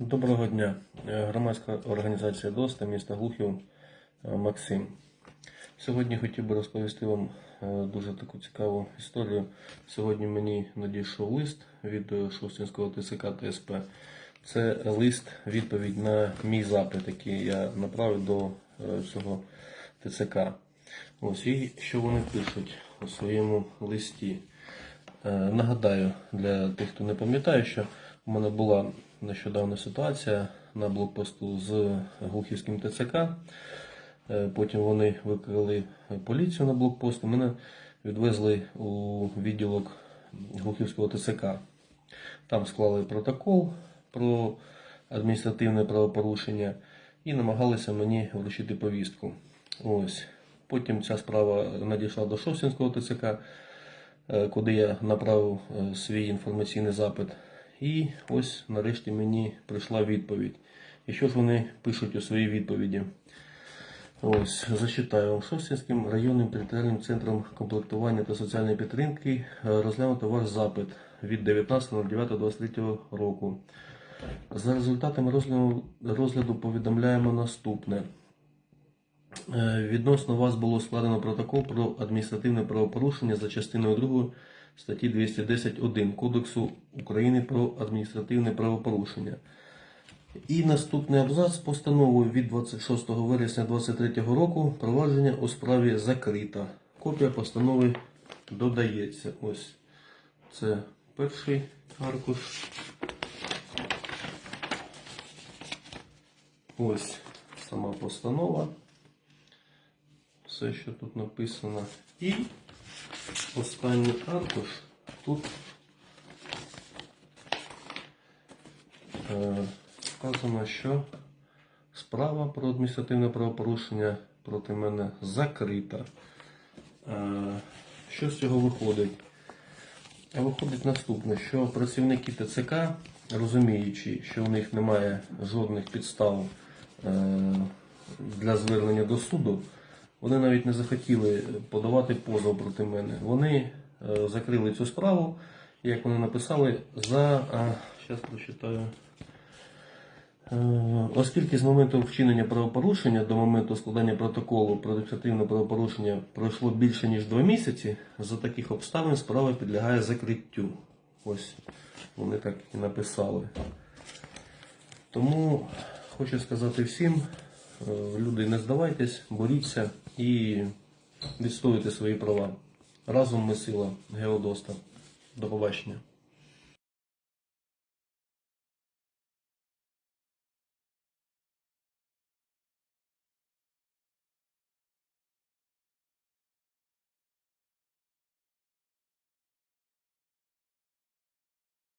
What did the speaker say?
Доброго дня. Е, Громадська організація ДОСТа міста Глухів е, Максим. Сьогодні хотів би розповісти вам е, дуже таку цікаву історію. Сьогодні мені надійшов лист від Шостинського ТСК ТСП. Це лист, відповідь на мій запит, який я направив до цього ТЦК. Ось і що вони пишуть у своєму листі. Нагадаю для тих, хто не пам'ятає, що у мене була нещодавна ситуація на блокпосту з Глухівським ТЦК. Е, Потім вони викрили поліцію на блокпост мене відвезли у відділок Глухівського ТЦК. Там склали протокол про адміністративне правопорушення і намагалися мені вручити повістку. Ось. Потім ця справа надійшла до Шосінського ТЦК, е, куди я направив е, свій інформаційний запит. І ось нарешті мені прийшла відповідь. І що ж вони пишуть у своїй відповіді? Ось, зачитаю. Шостинським районним територіальним центром комплектування та соціальної підтримки е, розглянуто ваш запит від 19.09.23 року. За результатами розгляду, розгляду повідомляємо наступне. Е, Відносно вас було складено протокол про адміністративне правопорушення за частиною 2 статті 210.1 Кодексу України про адміністративне правопорушення. І наступний абзац постановою від 26 вересня 2023 року провадження у справі закрита. Копія постанови додається. Ось це перший аркуш. Ось сама постанова. Все, що тут написано. І останній аркуш тут е, сказано, що справа про адміністративне правопорушення проти мене закрита. Е, що з цього виходить? Виходить наступне, що працівники ТЦК, розуміючи, що у них немає жодних підстав е, для звернення до суду, вони навіть не захотіли подавати позов проти мене. Вони е, закрили цю справу, як вони написали, за. Зараз прочитаю. Е, Оскільки з моменту вчинення правопорушення до моменту складання протоколу про адміністративне правопорушення пройшло більше ніж два місяці, за таких обставин справа підлягає закриттю. Ось вони так і написали. Тому хочу сказати всім, е, люди, не здавайтесь, боріться і відстоюйте свої права. Разом ми сила Геодоста. До побачення.